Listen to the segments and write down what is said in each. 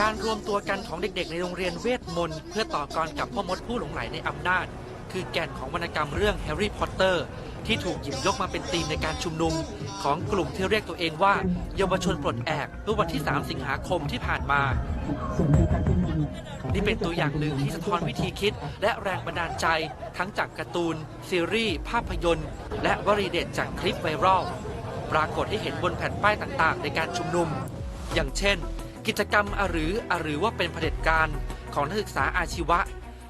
การรวมตัวกันของเด็กๆ ในโรงเรียนเวทมนต์เพื่อต่อกรกับพ่อมดผู้หลงไหลในอำนาจ คือแก่นของวรรณกรรมเรื่องแฮร์รี่พอตเตอร์ ที่ถูกหยิบยกมาเป็นธีมในการชุมนุม ของกลุ่มที่เรียกตัวเองว่า เยาวชนปลดแอกเมื่อวันที่ 3 สิงหาคมที่ผ่านมา นี่เป็นตัวอย่างหนึ่งที่สะท้อนวิธีคิด และแรงบันดาลใจ ทั้งจากการ์ตูน ซีรีส์ ภาพยนตร์ และวลีเด็ดจากคลิปไวรัลปรากฏให้เห็นบนแผ่นป้ายต่างๆ ในการชุมนุม อย่างเช่น กิจกรรมอหรืออหรือว่าเป็นเผด็จการของนักศึกษาอาชีวะ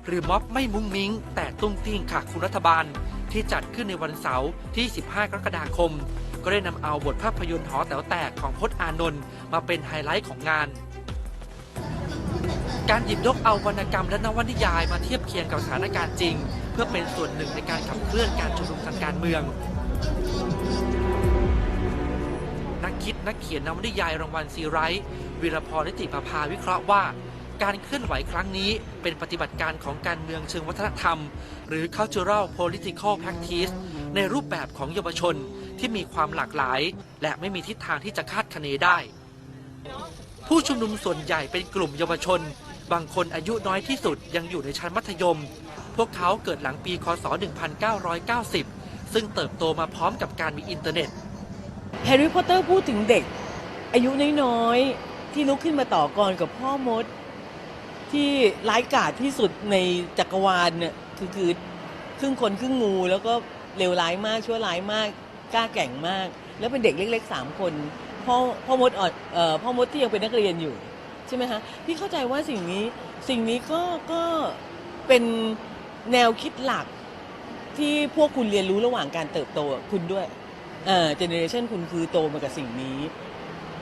หรือม็อบไม่มุ้งมิ้ง แต่ตุ้งติ้งค่ะคุณรัฐบาล ที่จัดขึ้นในวันเสาร์ที่ 15 กรกฎาคม ก็ได้นำเอาบทภาพยนตร์หอแต๋วแตกของพจน์อานนท์มาเป็นไฮไลท์ของงาน การหยิบยกเอาวรรณกรรมและนวนิยายมาเทียบเคียงกับสถานการณ์จริง เพื่อเป็นส่วนหนึ่งในการขับเคลื่อนการชุมนุมทางการเมือง คิดนักเขียนนวนิยายรางวัลซีไรท์วีรพรนิติประภาวิเคราะห์ว่า การเคลื่อนไหวครั้งนี้เป็นปฏิบัติการของการเมืองเชิงวัฒนธรรม หรือ cultural political practice ในรูปแบบของเยาวชนที่มีความหลากหลาย และไม่มีทิศทางที่จะคาดคะเนได้ ผู้ชุมนุมส่วนใหญ่เป็นกลุ่มเยาวชน บางคนอายุน้อยที่สุดยังอยู่ในชั้นมัธยม พวกเขาเกิดหลังปี คศ 1990 ซึ่งเติบโตมาพร้อมกับการมีอินเทอร์เน็ต แฮร์รี่พอตเตอร์พูดถึงเด็ก อายุน้อยๆ ที่ลุกขึ้นมาต่อกรกับพ่อมด ที่ร้ายกาจที่สุดในจักรวาลเนี่ยคือคือครึ่งคนครึ่งงู แล้วก็เลวร้ายมากชั่วร้ายมากกล้าแกร่งมาก แล้วเป็นเด็กเล็กๆสามคนพ่อพ่อมดอ่อนเอ่อพ่อมดที่ยังเป็นนักเรียนอยู่ใช่ไหมคะพี่เข้าใจว่าสิ่งนี้สิ่งนี้ก็ก็เป็นแนวคิดหลักที่พวกคุณเรียนรู้ระหว่างการเติบโตคุณด้วย เอ่อเจเนอเรชันคุณคือโตมากับสิ่งนี้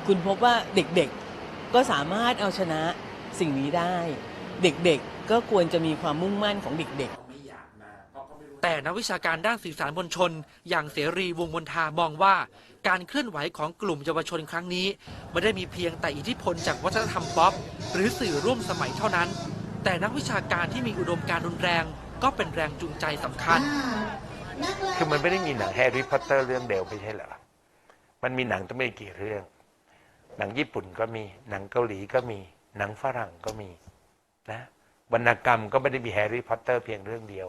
คุณพบว่าเด็กๆก็สามารถเอาชนะสิ่งนี้ได้ เด็กๆก็ควรจะมีความมุ่งมั่นของเด็กๆ แต่นักวิชาการด้านสื่อสารมวลชน อย่างเสรีวงศ์มนทามองว่า การเคลื่อนไหวของกลุ่มเยาวชนครั้งนี้ไม่ได้มีเพียงแต่อิทธิพลจากวัฒนธรรมป๊อปหรือสื่อร่วมสมัยเท่านั้น แต่นักวิชาการที่มีอุดมการณ์รุนแรง ก็เป็นแรงจูงใจสำคัญ คือมันไม่ได้มีหนังแฮร์รี่พอตเตอร์เรื่องเดียวไม่ใช่เหรอ มันมีหนังตั้งไม่กี่เรื่อง หนังญี่ปุ่นก็มี หนังเกาหลีก็มี หนังฝรั่งก็มี นะ วรรณกรรมก็ไม่ได้มีแฮร์รี่พอตเตอร์เพียงเรื่องเดียว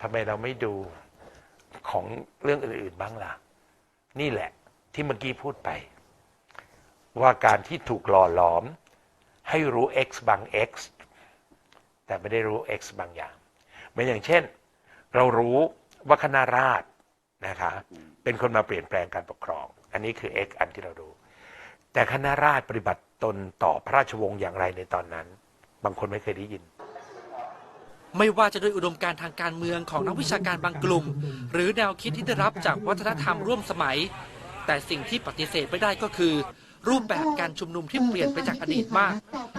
ทำไมเราไม่ดูของเรื่องอื่นๆบ้างล่ะ นี่แหละที่เมื่อกี้พูดไป ว่าการที่ถูกหล่อหลอม ให้รู้ x บาง x แต่ไม่ได้รู้ x บางอย่างเหมือนอย่างเช่น เรารู้ว่าคณะราษฎรนะคะเป็นคนมาเปลี่ยนแปลงการปกครอง อันนี้คือ x อันที่เรารู้แต่คณะราษฎรปฏิบัติตนต่อพระราชวงศ์อย่างไรในตอนนั้น บางคนไม่เคยได้ยิน ไม่ว่าจะด้วยอุดมการทางการเมืองของนักวิชาการบางกลุ่ม หรือแนวคิดที่ได้รับจากวัฒนธรรมร่วมสมัย แต่สิ่งที่ปฏิเสธไม่ได้ก็คือ รูปแบบการชุมนุมที่เปลี่ยนไปจากอดีตมาก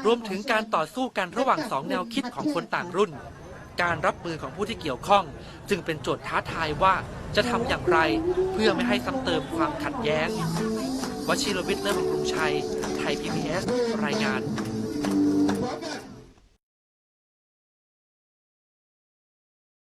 รวมถึงการต่อสู้กันระหว่างสองแนวคิดของคนต่างรุ่น การรับมือของผู้ที่เกี่ยวข้อง จึงเป็นโจทย์ท้าทายว่าจะทำอย่างไรเพื่อไม่ให้ซ้ำเติมความขัดแย้งวชิรวิทย์เลิศบำรุงชัย ไทย PBS รายงาน